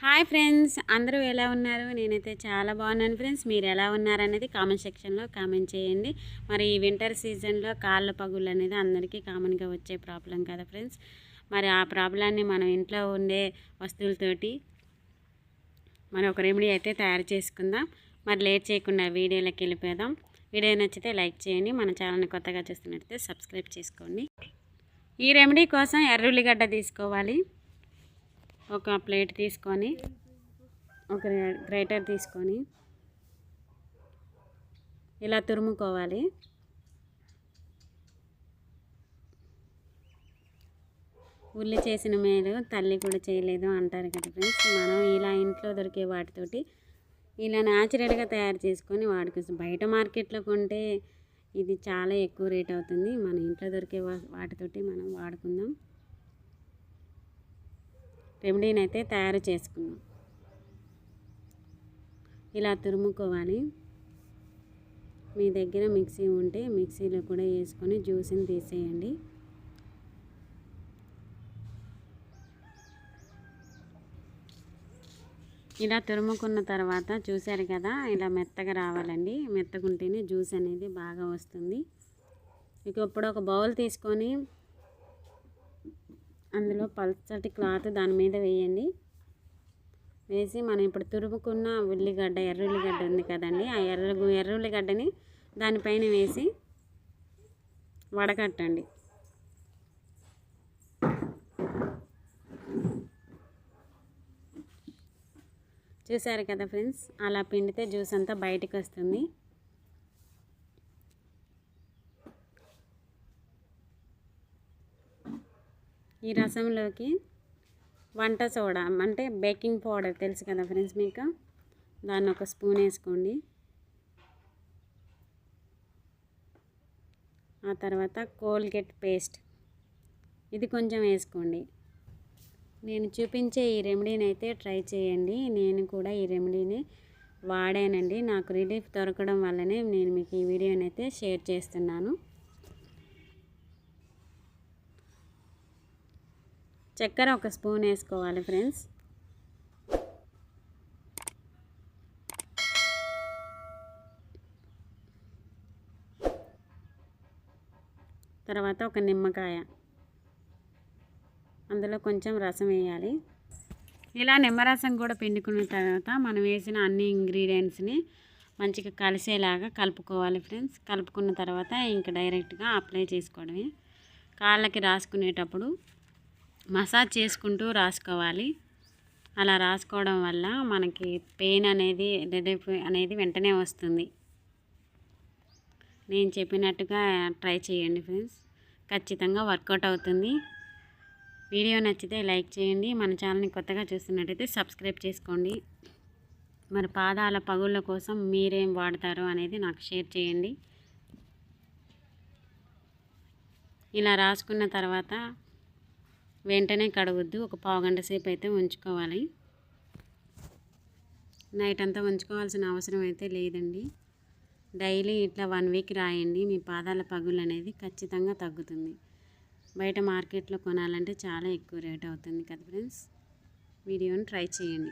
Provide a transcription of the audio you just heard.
Hi friends అందరూ ఎలా ఉన్నారు? నేనైతే చాలా బాగున్నాను ఫ్రెండ్స్. మీరు ఎలా ఉన్నారు అనేది కామెంట్ సెక్షన్లో కామెంట్ చేయండి. మరి ఈ వింటర్ సీజన్లో కాళ్ళ పగులు అనేది అందరికీ కామన్గా వచ్చే ప్రాబ్లం కదా ఫ్రెండ్స్? మరి ఆ ప్రాబ్లాన్ని మనం ఇంట్లో ఉండే వస్తువులతోటి మరి ఒక రెమెడీ అయితే తయారు చేసుకుందాం. మరి లేట్ చేయకుండా వీడియోలోకి వెళ్ళిపోదాం. వీడియో నచ్చితే లైక్ చేయండి. మన ఛానల్ని కొత్తగా చూస్తున్నట్టయితే సబ్స్క్రైబ్ చేసుకోండి. ఈ రెమెడీ కోసం ఎర్రుల్లిగడ్డ తీసుకోవాలి. ఒక ప్లేట్ తీసుకొని ఒక గ్రైటర్ తీసుకొని ఇలా తురుముకోవాలి. ఉల్లి చేసిన మేలు తల్లి కూడా చేయలేదు అంటారు కదా ఫ్రెండ్స్. మనం ఇలా ఇంట్లో దొరికే వాటితోటి ఇలా న్యాచురల్గా తయారు చేసుకొని వాడుకోవచ్చు బయట మార్కెట్లో కొంటే ఇది చాలా ఎక్కువ రేట్ అవుతుంది. మన ఇంట్లో దొరికే వాటితోటి మనం వాడుకుందాం. రెమెడీని అయితే తయారు చేసుకున్నాం. ఇలా తురుముకోవాలి. మీ దగ్గర మిక్సీ ఉంటే మిక్సీలో కూడా వేసుకొని జ్యూస్ని తీసేయండి. ఇలా తురుముకున్న తర్వాత చూశారు కదా ఇలా మెత్తగా రావాలండి. మెత్తగుంటేనే జ్యూస్ అనేది బాగా వస్తుంది. ఇక ఇప్పుడు ఒక బౌల్ తీసుకొని అందులో పల్చటి క్లాత్ దాని మీద వేయండి. వేసి మనం ఇప్పుడు తురుముకున్న ఉల్లిగడ్డ ఎర్ర ఉల్లిగడ్డ ఉంది కదండి ఆ ఎర్ర ఎర్ర ఉల్లిగడ్డని దానిపైన వేసి వడకట్టండి. చూసారు కదా ఫ్రెండ్స్ అలా పిండితే జ్యూస్ అంతా బయటకు వస్తుంది. ఈ రసంలోకి వంట సోడా అంటే బేకింగ్ పౌడర్ తెలుసు కదా ఫ్రెండ్స్ మీకు? దాన్ని ఒక స్పూన్ వేసుకోండి. ఆ తర్వాత కోల్గేట్ పేస్ట్. ఇది కొంచెం వేసుకోండి. నేను చూపించే ఈ రెమెడీని అయితే ట్రై చేయండి. నేను కూడా ఈ రెమెడీని వాడానండి. నాకు రిలీఫ్ దొరకడం వల్లనే నేను మీకు ఈ వీడియోని అయితే షేర్ చేస్తున్నాను. చక్కెర ఒక స్పూన్ వేసుకోవాలి ఫ్రెండ్స్. తర్వాత ఒక నిమ్మకాయ. అందులో కొంచెం రసం వేయాలి. ఇలా నిమ్మరసం కూడా పిండుకున్న తర్వాత మనం వేసిన అన్ని ఇంగ్రీడియంట్స్ని మంచిగా కలిసేలాగా కలుపుకోవాలి ఫ్రెండ్స్. కలుపుకున్న తర్వాత ఇంకా డైరెక్ట్గా అప్లై చేసుకోవడమే. కాళ్ళకి రాసుకునేటప్పుడు మసాజ్ చేసుకుంటూ రాసుకోవాలి. అలా రాసుకోవడం వల్ల మనకి పెయిన్ అనేది రిలీఫ్ అనేది వెంటనే వస్తుంది. నేను చెప్పినట్టుగా ట్రై చేయండి ఫ్రెండ్స్. ఖచ్చితంగా వర్కౌట్ అవుతుంది. వీడియో నచ్చితే లైక్ చేయండి. మన ఛానల్ని కొత్తగా చూస్తున్నట్టయితే సబ్స్క్రైబ్ చేసుకోండి. మరి పాదాల పగుళ్ళ కోసం మీరేం వాడతారు అనేది నాకు షేర్ చేయండి. ఇలా రాసుకున్న తర్వాత వెంటనే కడగొద్దు. ఒక పావు గంట సేపు అయితే ఉంచుకోవాలి. నైట్ అంతా ఉంచుకోవాల్సిన అవసరం అయితే లేదండి. డైలీ ఇట్లా వన్ వీక్ రాయండి. మీ పాదాల పగులు అనేది ఖచ్చితంగా తగ్గుతుంది. బయట మార్కెట్లో కొనాలంటే చాలా ఎక్కువ రేట్ అవుతుంది కదా ఫ్రెండ్స్? వీడియోని ట్రై చేయండి.